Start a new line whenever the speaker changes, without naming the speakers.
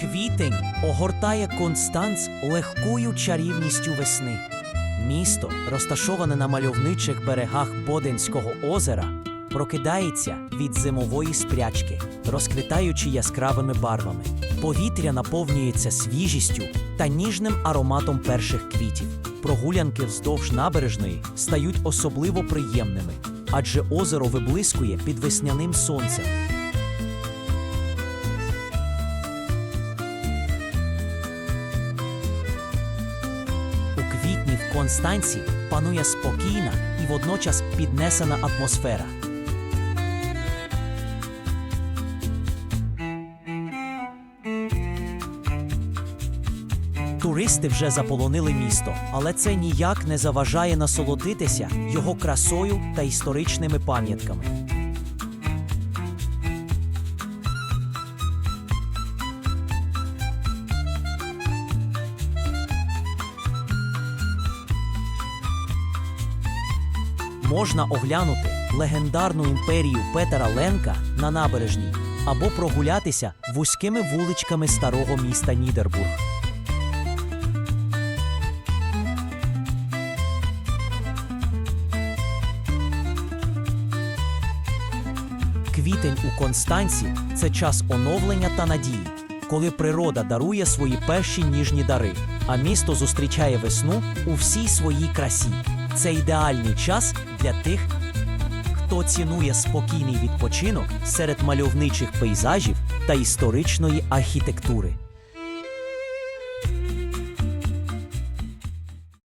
Квітень огортає Констанц легкою чарівністю весни. Місто, розташоване на мальовничих берегах Боденського озера, прокидається від зимової спрячки, розквітаючи яскравими барвами. Повітря наповнюється свіжістю та ніжним ароматом перших квітів. Прогулянки вздовж набережної стають особливо приємними, адже озеро виблискує під весняним сонцем. Констанці панує спокійна і водночас піднесена атмосфера. Туристи вже заполонили місто, але це ніяк не заважає насолодитися його красою та історичними пам'ятками. Можна оглянути легендарну імперію Петера Ленка на набережній або прогулятися вузькими вуличками старого міста Нідербург. Квітень у Констанці це час оновлення та надії, коли природа дарує свої перші ніжні дари, а місто зустрічає весну у всій своїй красі. Це ідеальний час для тих, хто цінує спокійний відпочинок серед мальовничих пейзажів та історичної архітектури.